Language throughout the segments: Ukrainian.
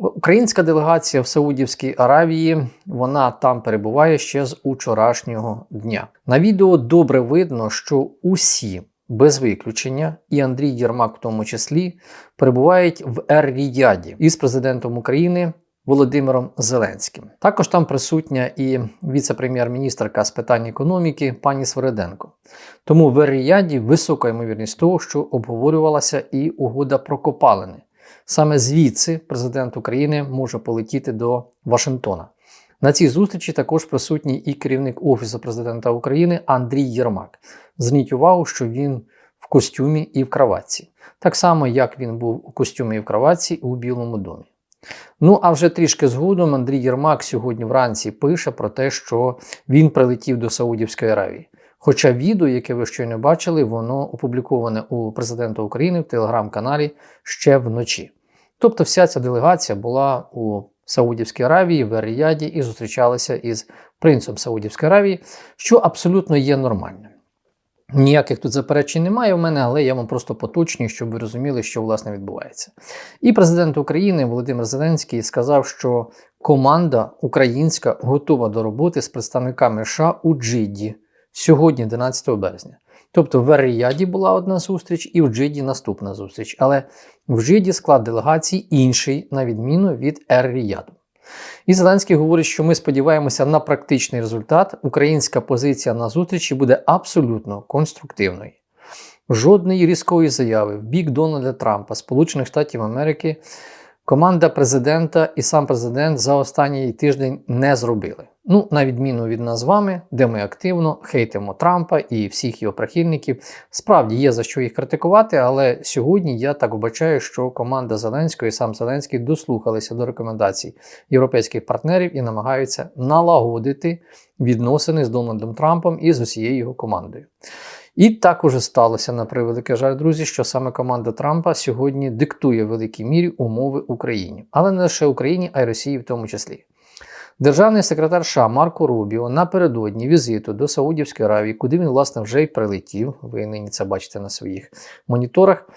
Українська делегація в Саудівській Аравії вона там перебуває ще з учорашнього дня. На відео добре видно, що усі без виключення, і Андрій Єрмак, в тому числі, перебувають в Ер-Ріяді із президентом України. Володимиром Зеленським також там присутня і віце-прем'єр-міністрка з питань економіки пані Свереденко. Тому в Ер-Ріяді висока ймовірність того, що обговорювалася і угода про копалини. Саме звідси президент України може полетіти до Вашингтона. На цій зустрічі також присутній і керівник Офісу президента України Андрій Єрмак. Зверніть увагу, що він в костюмі і в краватці, так само, як він був у костюмі і в краватці у Білому домі. Ну, а вже трішки згодом Андрій Єрмак сьогодні вранці пише про те, що він прилетів до Саудівської Аравії. Хоча відео, яке ви щойно бачили, воно опубліковане у президента України в телеграм-каналі ще вночі. Тобто, вся ця делегація була у Саудівській Аравії, в Ер-Ріяді і зустрічалася із принцем Саудівської Аравії, що абсолютно є нормальним. Ніяких тут заперечень немає у мене, але я вам просто поточнюю, щоб ви розуміли, що власне відбувається. І президент України Володимир Зеленський сказав, що команда українська готова до роботи з представниками США у Джидді сьогодні, 11 березня. Тобто в Ер-Ріяді була одна зустріч, і в Джиді наступна зустріч. Але в Джиді склад делегації інший, на відміну від Ер-Ріяду. І Зеленський говорить, що ми сподіваємося на практичний результат. Українська позиція на зустрічі буде абсолютно конструктивною. Жодної різкої заяви в бік Дональда Трампа, Сполучених Штатів Америки, команда президента і сам президент за останній тиждень не зробили. Ну, на відміну від нас з вами, де ми активно хейтимо Трампа і всіх його прихильників. Справді є за що їх критикувати, але сьогодні я так вбачаю, що команда Зеленського і сам Зеленський дослухалися до рекомендацій європейських партнерів і намагаються налагодити відносини з Дональдом Трампом і з усією його командою. І так уже сталося на превелике жаль, друзі, що саме команда Трампа сьогодні диктує в великій мірі умови Україні, але не лише Україні, а й Росії в тому числі. Державний секретар США Марко Рубіо напередодні візиту до Саудівської Аравії, куди він, власне, вже й прилетів, ви нині це бачите на своїх моніторах,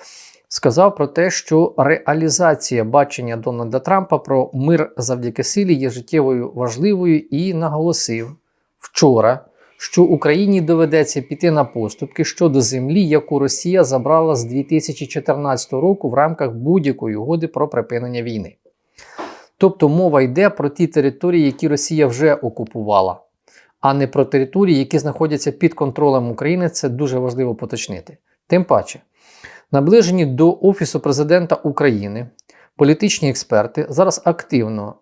сказав про те, що реалізація бачення Дональда Трампа про мир завдяки силі є життєвою важливою і наголосив вчора, що Україні доведеться піти на поступки щодо землі, яку Росія забрала з 2014 року в рамках будь-якої угоди про припинення війни. Тобто мова йде про ті території, які Росія вже окупувала, а не про території, які знаходяться під контролем України. Це дуже важливо поточнити. Тим паче, наближені до Офісу президента України політичні експерти зараз активно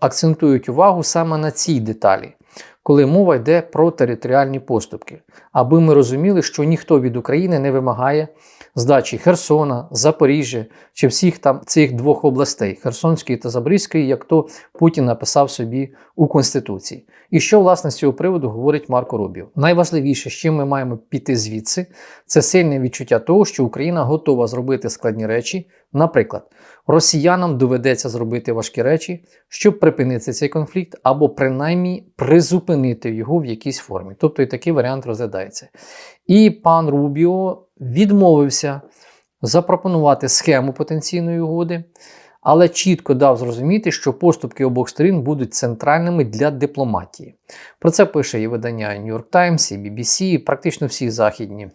акцентують увагу саме на цій деталі, коли мова йде про територіальні поступки, аби ми розуміли, що ніхто від України не вимагає здачі Херсона, Запоріжжя чи всіх там цих двох областей Херсонської та Запорізької, як то Путін написав собі у Конституції. І що власне з цього приводу говорить Марко Рубіо? Найважливіше, з чим ми маємо піти звідси, це сильне відчуття того, що Україна готова зробити складні речі. Наприклад, росіянам доведеться зробити важкі речі, щоб припинити цей конфлікт, або принаймні призупинити його в якійсь формі. Тобто і такий варіант розглядається. І пан Рубіо відмовився запропонувати схему потенційної угоди, але чітко дав зрозуміти, що поступки обох сторін будуть центральними для дипломатії. Про це пише і видання New York Times, і BBC, і практично всі західні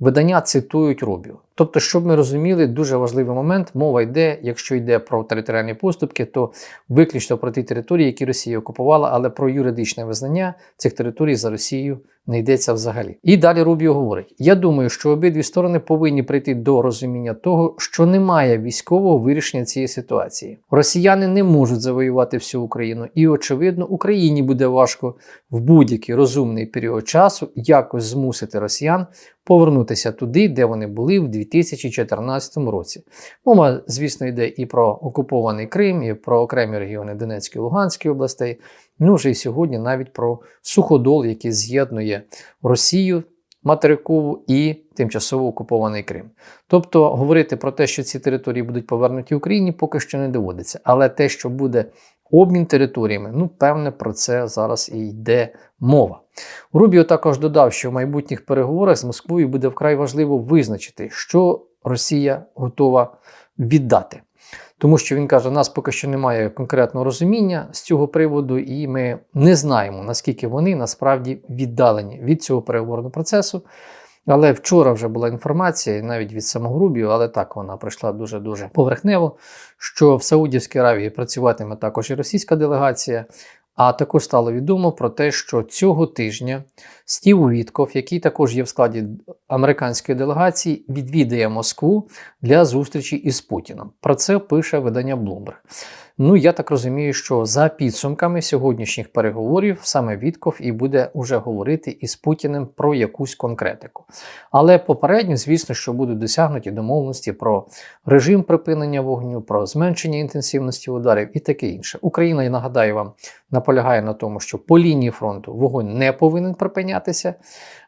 видання цитують Рубіо. Тобто, щоб ми розуміли, дуже важливий момент, мова йде, якщо йде про територіальні поступки, то виключно про ті території, які Росія окупувала, але про юридичне визнання цих територій за Росією не йдеться взагалі. І далі Рубіо говорить: я думаю, що обидві сторони повинні прийти до розуміння того, що немає військового вирішення цієї ситуації. Росіяни не можуть завоювати всю Україну, і очевидно, Україні буде важко в будь-який розумний період часу якось змусити росіян повернутися туди, де вони були в 2014 році. Мова, звісно, йде і про окупований Крим, і про окремі регіони Донецької і Луганської областей. Ну вже і сьогодні навіть про суходол, який з'єднує Росію. Материкову і тимчасово окупований Крим. Тобто говорити про те, що ці території будуть повернуті Україні, поки що не доводиться. Але те, що буде обмін територіями, ну, певне, про це зараз і йде мова. Рубіо також додав, що в майбутніх переговорах з Москвою буде вкрай важливо визначити, що Росія готова віддати. Тому що він каже, у нас поки що немає конкретного розуміння з цього приводу, і ми не знаємо, наскільки вони насправді віддалені від цього переговорного процесу. Але вчора вже була інформація, навіть від самого Рубіо, але так вона пройшла дуже-дуже поверхнево, що в Саудівській Аравії працюватиме також і російська делегація. А також стало відомо про те, що цього тижня Стів Вітков, який також є в складі американської делегації, відвідає Москву для зустрічі із Путіном. Про це пише видання Bloomberg. Ну, я так розумію, що за підсумками сьогоднішніх переговорів саме Вітков і буде уже говорити із Путіним про якусь конкретику. Але попередньо, звісно, що будуть досягнуті домовленості про режим припинення вогню, про зменшення інтенсивності ударів і таке інше. Україна, я нагадаю вам, наполягає на тому, що по лінії фронту вогонь не повинен припинятися.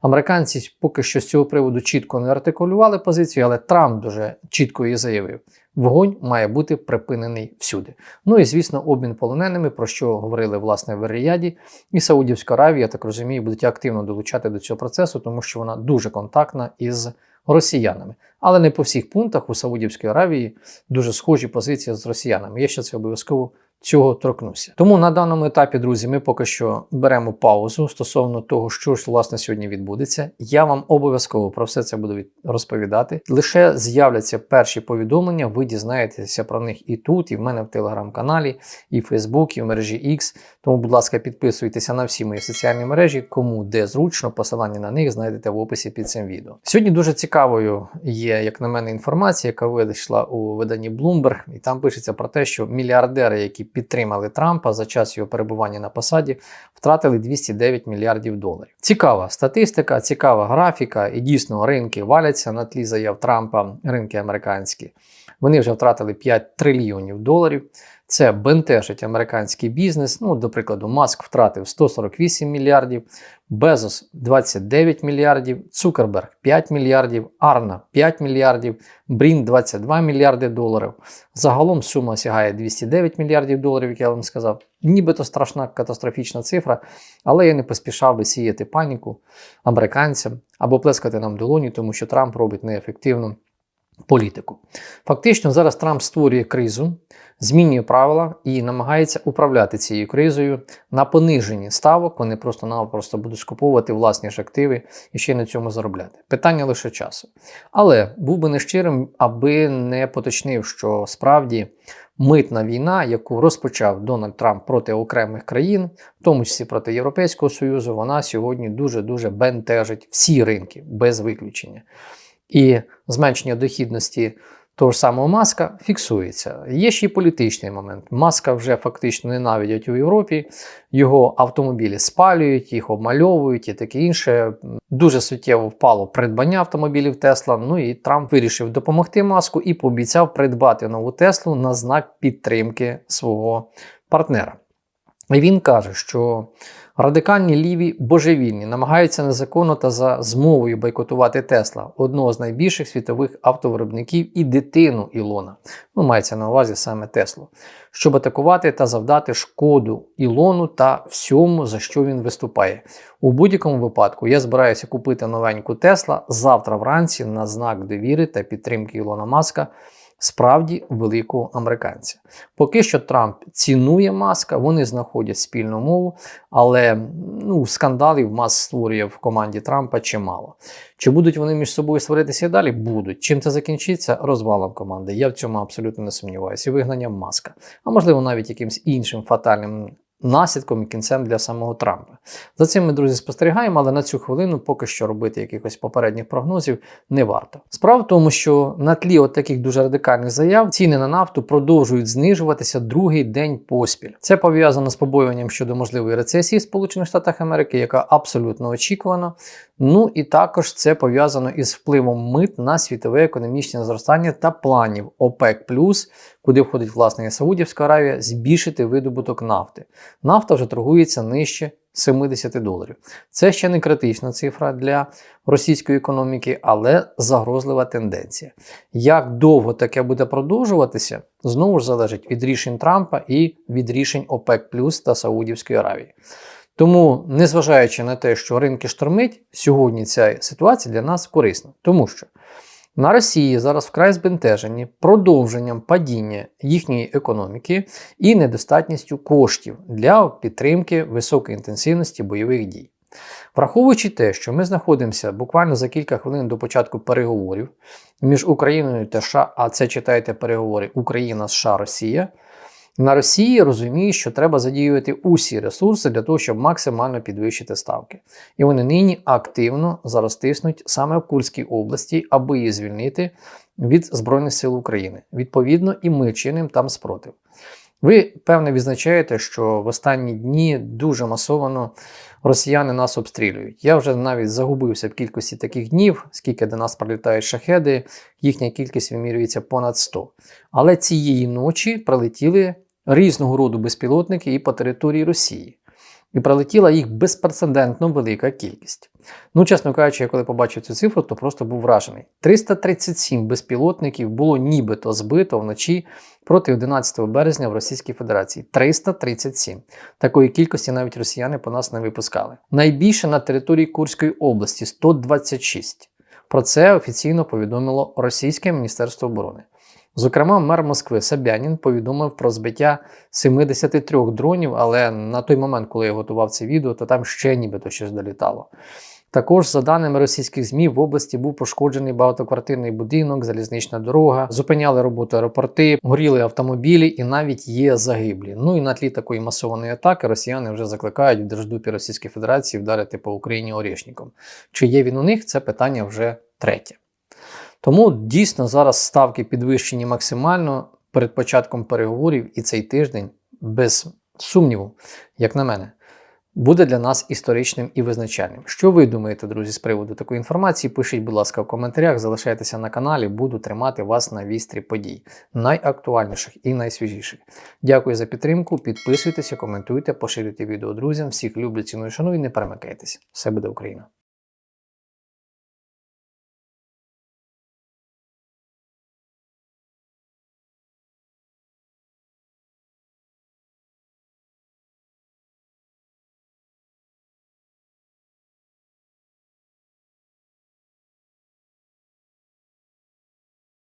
Американці поки що з цього приводу чітко не артикулювали позицію, але Трамп дуже чітко її заявив. Вогонь має бути припинений всюди. Ну і звісно, обмін полоненими, про що говорили власне в Ріяді, і Саудівська Аравія, я так розумію, будуть активно долучати до цього процесу, тому що вона дуже контактна із росіянами. Але не по всіх пунктах у Саудівській Аравії дуже схожі позиції з росіянами. Я ще це обов'язково цього торкнуся. Тому на даному етапі, друзі, ми поки що беремо паузу стосовно того, що ж власне сьогодні відбудеться. Я вам обов'язково про все це буду розповідати. Лише з'являться перші повідомлення, ви дізнаєтеся про них і тут, і в мене в телеграм-каналі, і в Фейсбук, і в мережі X. Тому, будь ласка, підписуйтеся на всі мої соціальні мережі, кому де зручно, посилання на них знайдете в описі під цим відео. Сьогодні дуже цікавою є, як на мене, інформація, яка вийшла у виданні Bloomberg, і там пишеться про те, що мільярдери, які підтримали Трампа за час його перебування на посаді, втратили 209 мільярдів доларів. Цікава статистика, цікава графіка, і дійсно ринки валяться на тлі заяв Трампа, ринки американські. Вони вже втратили 5 трильйонів доларів. Це бентежить американський бізнес. Ну, до прикладу, Маск втратив 148 мільярдів, Безос 29 мільярдів, Цукерберг 5 мільярдів, Арна 5 мільярдів, Брін 22 мільярди доларів. Загалом сума сягає 209 мільярдів доларів, як я вам сказав. Нібито страшна катастрофічна цифра, але я не поспішав би сіяти паніку американцям або плескати нам долоні, тому що Трамп робить неефективну політику. Фактично, зараз Трамп створює кризу, змінює правила і намагається управляти цією кризою на пониженні ставок. Вони просто-напросто будуть скуповувати власні ж активи і ще й на цьому заробляти. Питання лише часу. Але був би нещирим, аби не поточнив, що справді. Митна війна, яку розпочав Дональд Трамп проти окремих країн, в тому числі проти Європейського Союзу, вона сьогодні дуже дуже бентежить всі ринки без виключення і зменшення дохідності того ж самого маска фіксується. Є ще й політичний момент. Маска вже фактично ненавидять у Європі, його автомобілі спалюють, їх обмальовують і таке інше. Дуже суттєво впало придбання автомобілів Тесла. Ну і Трамп вирішив допомогти маску і пообіцяв придбати нову Теслу на знак підтримки свого партнера. І він каже, що радикальні ліві божевільні намагаються незаконно та за змовою бойкотувати Тесла, одного з найбільших світових автовиробників і дитину Ілона. Ну, мається на увазі саме Теслу, щоб атакувати та завдати шкоду Ілону та всьому, за що він виступає. У будь-якому випадку я збираюся купити новеньку Тесла завтра вранці на знак довіри та підтримки Ілона Маска справді великого американця. Поки що Трамп цінує маска, вони знаходять спільну мову, але ну, скандалів мас створює в команді Трампа чимало. Чи будуть вони між собою сваритися далі? Будуть. Чим це закінчиться? Розвалом команди. Я в цьому абсолютно не сумніваюся. І вигнанням маска. А можливо, навіть якимсь іншим фатальним наслідком і кінцем для самого Трампа. За цим ми, друзі, спостерігаємо, але на цю хвилину поки що робити якихось попередніх прогнозів не варто. Справа в тому, що на тлі от таких дуже радикальних заяв ціни на нафту продовжують знижуватися другий день поспіль. Це пов'язано з побоюванням щодо можливої рецесії в Сполучених Штатах Америки, яка абсолютно очікувана. Ну і також це пов'язано із впливом мит на світове економічне зростання та планів ОПЕК куди входить власне Саудівська Аравія, збільшити видобуток нафти. Нафта вже торгується нижче 70 доларів. Це ще не критична цифра для російської економіки, але загрозлива тенденція. Як довго таке буде продовжуватися, знову ж залежить від рішень Трампа і від рішень ОПЕК Плюс та Саудівської Аравії. Тому, незважаючи на те, що ринки штормить, сьогодні ця ситуація для нас корисна, тому що На Росії зараз вкрай збентежені продовженням падіння їхньої економіки і недостатністю коштів для підтримки високої інтенсивності бойових дій. Враховуючи те, що ми знаходимося буквально за кілька хвилин до початку переговорів між Україною та США, а це читайте переговори Україна, США, Росія. На Росії розуміють, що треба задіювати усі ресурси для того, щоб максимально підвищити ставки. І вони нині активно зараз тиснуть саме в Курській області, аби її звільнити від Збройних сил України. Відповідно, і ми чинимо там спротив. Ви, певне, відзначаєте, що в останні дні дуже масовано росіяни нас обстрілюють. Я вже навіть загубився в кількості таких днів, скільки до нас прилітають шахеди, їхня кількість вимірюється понад 100. Але цієї ночі прилетіли різного роду безпілотники і по території Росії. І прилетіла їх безпрецедентно велика кількість. Ну, чесно кажучи, я коли побачив цю цифру, то просто був вражений. 337 безпілотників було нібито збито вночі проти 11 березня в Російській Федерації. 337. Такої кількості навіть росіяни по нас не випускали. Найбільше на території Курської області 126. Про це офіційно повідомило Російське Міністерство оборони. Зокрема, мер Москви Собянін повідомив про збиття 73 дронів, але на той момент, коли я готував це відео, то там ще нібито щось долітало. Також, за даними російських ЗМІ, в області був пошкоджений багатоквартирний будинок, залізнична дорога, зупиняли роботу аеропорти, горіли автомобілі і навіть є загиблі. Ну і на тлі такої масованої атаки росіяни вже закликають в Держдупі Російської Федерації вдарити по Україні орішником. Чи є він у них? Це питання вже третє. Тому дійсно зараз ставки підвищені максимально перед початком переговорів і цей тиждень, без сумніву, як на мене, буде для нас історичним і визначальним. Що ви думаєте, друзі, з приводу такої інформації? Пишіть, будь ласка, в коментарях, залишайтеся на каналі, буду тримати вас на вістрі подій, найактуальніших і найсвіжіших. Дякую за підтримку. Підписуйтеся, коментуйте, поширюйте відео друзям. Всіх люблю, ціную, шаную і не перемикайтеся. Все буде Україна!